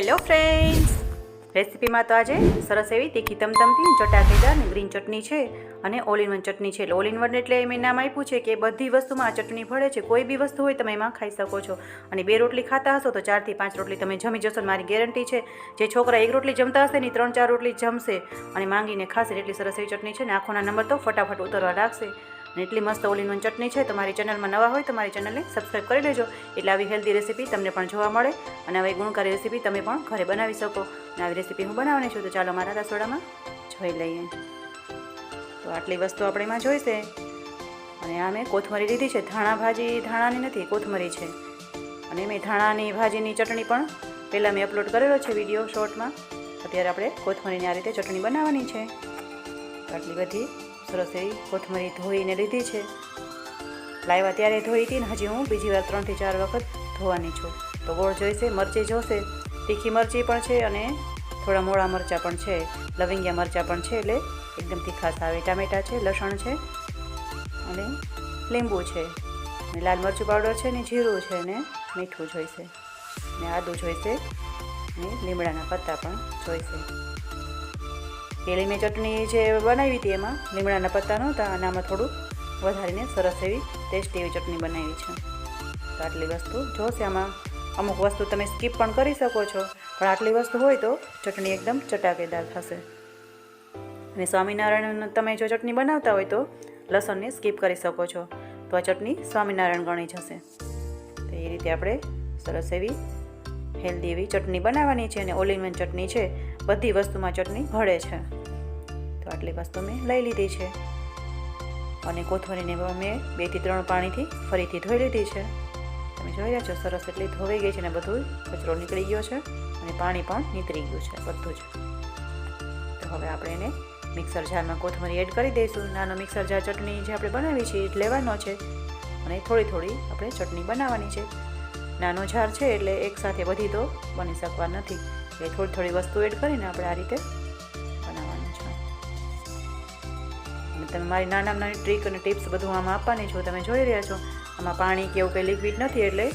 Hello friends રેસીપીમાં તો આજે સરસ એવી તીખી તમતમથી ચટાકેદાર ગ્રીન ચટણી છે અને ઓલ ઇન વન ચટણી છે. એટલે ઓલ ઇન વન એટલે એમ નામ આપ્યું છે કે બધી વસ્તુમાં આ ચટણી ભળે છે. કોઈ બી વસ્તુ હોય તમે એમાં ખાઈ શકો છો. અને બે રોટલી ખાતા હશો તો ચારથી પાંચ રોટલી તમે જમી જશો મારી ગેરંટી છે. જે છોકરા એક રોટલી જમતા હશે ને ત્રણ ચાર રોટલી જમશે અને માંગીને ખાશે એટલી સરસ એવી ચટણી છે ને આંખોના નંબર તો ફટાફટ ઉતરવા લાગશે. અને એટલી મસ્ત ઓલ ઇન વન ચટણી છે, તમારી ચેનલમાં નવા હોય તો મારી ચેનલને સબસ્ક્રાઈબ કરી લેજો. એટલે આવી હેલ્ધી રેસીપી તમને પણ જોવા મળે અને આવી ગુણકારી રેસીપી તમે પણ ઘરે બનાવી શકો. અને આવી રેસીપી હું બનાવવાની છું, તો ચાલો મારા રસોડામાં જોઈ લઈએ. તો આટલી વસ્તુ આપણે એમાં જોઈશે. અને આ મેં કોથમરી લીધી છે, ધાણા ભાજી, ધાણાની નથી, કોથમરી છે. અને મેં ધાણાની ભાજીની ચટણી પણ પહેલાં મેં અપલોડ કરેલો છે વીડિયો શોર્ટમાં અત્યારે આપણે કોથમરીની આ રીતે ચટણી બનાવવાની છે. આટલી બધી સરસ એવી કોથમરી ધોઈને લીધી છે. લાવ્યા ત્યારે ધોઈ હતી ને હજી હું બીજી વાર ત્રણથી ચાર વખત ધોવાની છું. તો ગોળ જોઈશે, મરચી જોશે. તીખી મરચી પણ છે અને થોડા મોળા મરચાં પણ છે. લવિંગિયા મરચાં પણ છે એટલે એકદમ તીખાસ આવે. ટામેટાં છે, લસણ છે અને લીંબુ છે. અને લાલ મરચું પાવડર છે ને જીરું છે ને મીઠું જોઈશે. ને આદું જોઈશે. અને લીમડાના પત્તા પણ જોઈશે. પેલી મેં ચટણી જે બનાવી હતી એમાં, લીમડાના પત્તા નહોતા અને આમાં થોડું વધારીને સરસ એવી ટેસ્ટી એવી ચટણી બનાવી છે. તો આટલી વસ્તુ જોશે આમાં. અમુક વસ્તુ તમે સ્કીપ પણ કરી શકો છો, પણ આટલી વસ્તુ હોય તો ચટણી એકદમ ચટાકેદાર થશે. અને સ્વામિનારાયણ તમે જો ચટણી બનાવતા હોય તો લસણને સ્કીપ કરી શકો છો, તો આ ચટણી સ્વામિનારાયણ ગણી જશે. તો એ રીતે આપણે સરસ એવી હેલ્ધી એવી ચટણી બનાવવાની છે અને ઓલિવન ચટણી છે, બધી વસ્તુમાં ચટણી ભળે છે. આટલી વસ્તુ મેં લઈ લીધી છે. અને કોથમરીને મેં બેથી ત્રણ પાણીથી ફરીથી ધોઈ લીધી છે. તમે જોઈ રહ્યા છો, સરસ એટલી ધોવાઈ ગઈ છે ને બધું કચરો નીકળી ગયો છે અને પાણી પણ નીતરી ગયું છે, બધું જ. તો હવે આપણે એને મિક્સર જારમાં કોથમરી એડ કરી દઈશું. નાનો મિક્સર જાર ચટણી જે આપણે બનાવી છે એ લેવાનો છે. અને થોડી થોડી આપણે ચટણી બનાવવાની છે. નાનો જાર છે એટલે એકસાથે બધી તો બની શકવા નથી. એટલે થોડી થોડી વસ્તુ એડ કરીને આપણે આ રીતે તમે મારી નાના નાની ટ્રીક અને ટિપ્સ બધું આમાં આપવાની છું, તમે જોઈ રહ્યા છો. આમાં પાણી કે એવું કંઈ લિક્વિડ નથી એટલે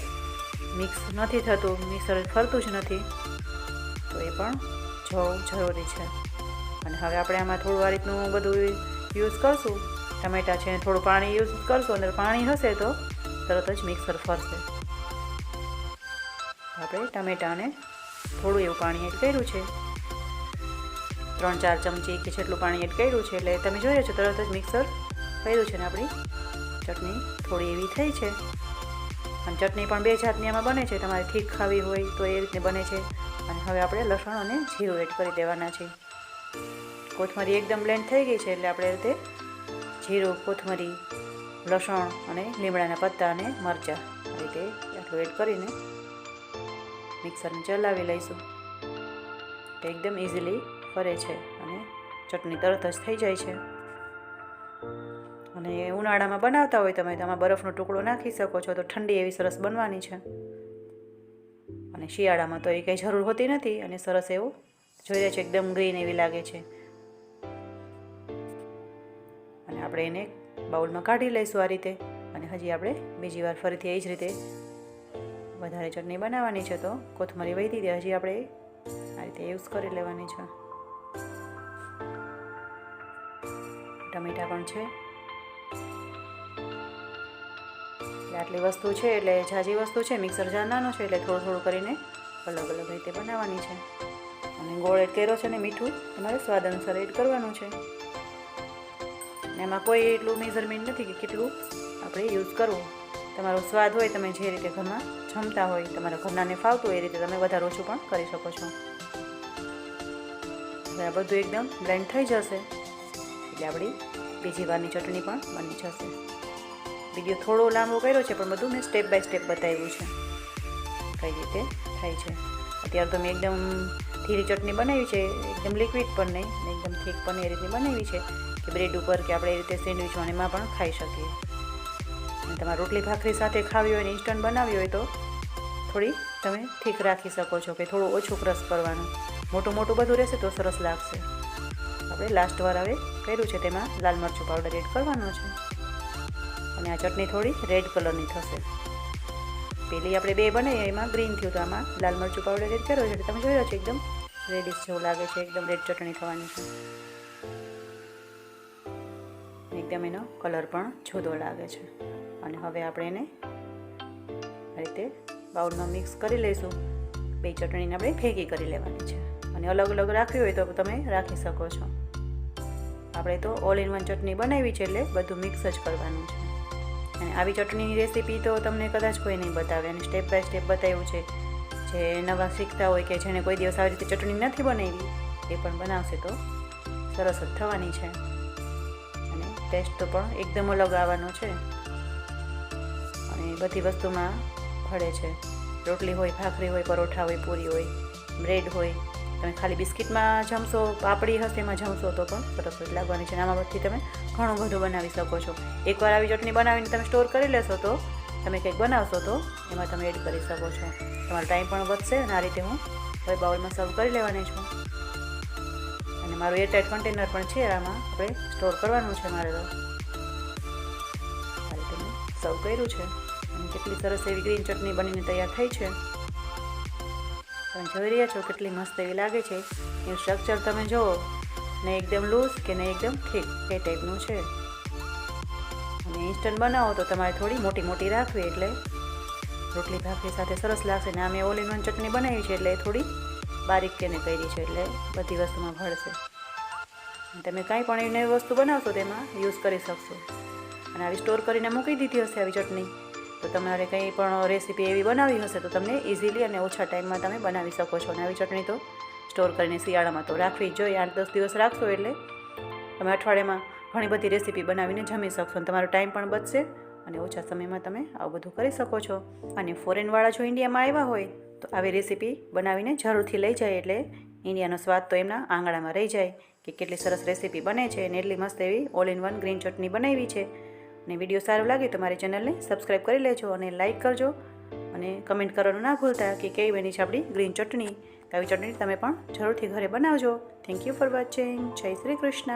મિક્સ નથી થતું મિક્સર ફરતું જ નથી. તો એ પણ જોવું જરૂરી છે. અને હવે આપણે આમાં થોડું આ રીતનું બધું યુઝ કરશું. ટમેટા છે થોડું પાણી યુઝ કરશો, અંદર પાણી હશે તો તરત જ મિક્સર ફરશે. આપણે ટમેટાને થોડું એવું પાણી એડ કર્યું છે. ત્રણ, ચાર ચમચી કે જેટલું પાણી એડ કર્યું છે, એટલે તમે જોઈએ છો તરત જ મિક્સર કર્યું છે ને આપણી. ચટણી થોડી એવી થઈ છે. અને ચટણી પણ બે જાતની આમાં બને છે. તમારે ઠીક ખાવી હોય તો એ રીતે બને છે. અને હવે આપણે લસણ અને જીરું એડ કરી દેવાના છે. કોથમરી એકદમ બ્લેન્ડ થઈ ગઈ છે, એટલે આપણે રીતે જીરું, કોથમરી, લસણ અને લીમડાના પત્તા અને મરચાં આ રીતે આટલું એડ કરીને મિક્સરને ચલાવી લઈશું. એકદમ ઇઝીલી ફરે છે અને ચટણી તરત જ થઈ જાય છે. અને ઉનાળામાં બનાવતા હોય તમે તો આમાં બરફનો ટુકડો નાખી શકો છો તો ઠંડી એવી સરસ બનવાની છે. અને શિયાળામાં તો એ કંઈ જરૂર હોતી નથી અને સરસ એવું જોઈ રહ્યા છે, એકદમ ગ્રીન એવી લાગે છે. અને આપણે એને બાઉલમાં કાઢી લઈશું આ રીતે. અને હજી આપણે બીજી વાર ફરીથી એ જ રીતે વધારે ચટણી બનાવવાની છે તો કોથમરી વહી દીધી. હજી આપણે આ રીતે યુઝ કરી લેવાની છે. ટમેટા પણ છે. આટલી વસ્તુ છે, એટલે ઝાઝી વસ્તુ છે મિક્સર જાર નાનું છે, એટલે થોડું થોડું કરીને અલગ અલગ રીતે બનાવવાની છે. અને ગોળ એડ છે ને મીઠું, તમારે સ્વાદ અનુસાર એડ કરવાનું છે. ને એમાં કોઈ એટલું મેઝરમેન્ટ નથી કે કેટલું આપણે યુઝ કરવું. તમારો સ્વાદ હોય, તમે જે રીતે ઘરમાં જમતા હોય, તમારા ઘરનાને ફાવતું હોય, એ રીતે તમે વધારે ઓછું પણ કરી શકો છો. હવે આ બધું એકદમ બ્લેન્ડ થઈ જશે. એટલે આપણી બીજી વારની ચટણી પણ બની જશે. વીડિયો થોડો લાંબો કર્યો છે, પણ બધું મેં સ્ટેપ બાય સ્ટેપ બતાવ્યું છે. કઈ રીતે થાય છે. અત્યારે તો મેં એકદમ ધીરી ચટણી બનાવી છે, એકદમ લિક્વિડ પણ નહીં એકદમ થીક પણ એ રીતે બનાવી છે કે બ્રેડ ઉપર કે આપણે એ રીતે સેન્ડવિચ એમાં પણ ખાઈ શકીએ. અને તમારે રોટલી ભાખરી સાથે ખાવી હોય ને ઇન્સ્ટન્ટ બનાવી હોય તો થોડી તમે થીક રાખી શકો છો કે થોડું ઓછું ક્રશ કરવાનું. મોટું મોટું બધું રહેશે તો સરસ લાગશે. આપણે લાસ્ટ વાર હવે કર્યું છે તેમાં લાલ મરચું પાવડર એડ કરવાનો છે. અને આ ચટણી થોડી રેડ કલરની થશે. પેલી આપણે બે બને એમાં ગ્રીન થયું તો આમાં લાલ મરચું પાવડર એડ કર્યો છે. તમે જોઈ રહ્યો છો એકદમ રેડિશ જેવું લાગે છે, એકદમ રેડ ચટણી થવાની છે. એકદમ એનો કલર પણ જુદો લાગે છે. અને હવે આપણે એને આ રીતે બાઉલમાં મિક્સ કરી લઈશું. બે ચટણીને આપણે ભેગી કરી લેવાની છે. અને અલગ અલગ રાખવી હોય તો તમે રાખી શકો છો. આપણે તો ઓલ ઇન વન ચટણી બનાવી છે એટલે બધું મિક્સ જ કરવાનું છે. અને આવી ચટણીની રેસીપી તો તમને કદાચ કોઈ નહીં બતાવે. અને સ્ટેપ બાય સ્ટેપ બતાવ્યું છે જે નવા શીખતા હોય કે જેને કોઈ દિવસ આવી રીતે ચટણી નથી બનાવી, એ પણ બનાવશે તો સરસ જ થવાની છે. અને ટેસ્ટ તો પણ એકદમ અલગ આવવાનો છે. અને બધી વસ્તુમાં ભળે છે. રોટલી હોય, ભાખરી હોય, પરોઠા હોય, પૂરી હોય બ્રેડ હોય તમે ખાલી બિસ્કિટમાં જમશો, પાપડી હશે, એમાં જમશો તો પણ સરસ લાગવાની છે. અને પછી તમે ઘણું બધું બનાવી શકો છો. એકવાર આવી ચટણી બનાવીને તમે સ્ટોર કરી લેશો તો, તમે કંઈક બનાવશો તો એમાં તમે એડ કરી શકો છો. તમારો ટાઈમ પણ વધશે અને આ રીતે હું હવે બાઉલમાં સર્વ કરી લેવાની છું. અને મારું એરટાઇટ કન્ટેનર પણ છે આમાં. આપણે સ્ટોર કરવાનું છે મારે તો. આ રીતે મેં સર્વ કર્યું છે. અને કેટલી સરસ એવી ગ્રીન ચટણી બનીને તૈયાર થઈ છે. તમે જોઈ રહ્યા છો કેટલી મસ્ત એવી લાગે છે. એનું સ્ટ્રક્ચર તમે જુઓ ને એકદમ લૂઝ કે ને એકદમ થીક એ ટાઈપનું છે. અને ઇન્સ્ટન્ટ બનાવો તો તમારે થોડી મોટી મોટી રાખવી એટલે રોટલી ભાખરી સાથે સરસ લાગશે. ને અમે ઓલ ઇન ચટણી બનાવી છે એટલે થોડી બારીક કેને કરી છે એટલે બધી વસ્તુમાં ભળશે. તમે કાંઈ પણ એને વસ્તુ બનાવશો તેમાં યુઝ કરી શકશો. અને આવી સ્ટોર કરીને મૂકી દીધી હશે આવી ચટણી. તો તમારે કંઈ પણ રેસીપી એવી બનાવી હશે તો તમને ઇઝીલી અને ઓછા ટાઈમમાં તમે બનાવી શકો છો. અને આવી ચટણી તો સ્ટોર કરીને શિયાળામાં તો રાખવી જ જોઈએ. આઠ દસ દિવસ રાખશો એટલે તમે અઠવાડિયામાં ઘણી બધી રેસીપી બનાવીને જમી શકશો અને તમારો ટાઈમ પણ બચશે અને ઓછા સમયમાં તમે આવું બધું કરી શકો છો. અને ફોરેનવાળા જો ઇન્ડિયામાં આવ્યા હોય તો આવી રેસીપી બનાવીને જરૂરથી લઈ જાય એટલે ઇન્ડિયાનો સ્વાદ તો એમના આંગણામાં રહી જાય કે કેટલી સરસ રેસીપી બને છે અને એટલી મસ્ત એવી ઓલ ઇન વન ગ્રીન ચટણી બનાવી છે. અને વીડિયો સારો લાગે તો મારી ચેનલને સબસ્ક્રાઈબ કરી લેજો અને લાઇક કરજો. અને કમેન્ટ કરવાનું ના ભૂલતા કે કેવી બની છે આપણી ગ્રીન ચટણી. આવી ચટણી તમે પણ જરૂરથી ઘરે બનાવજો. થેન્ક યુ ફોર વોચિંગ જય શ્રી કૃષ્ણ.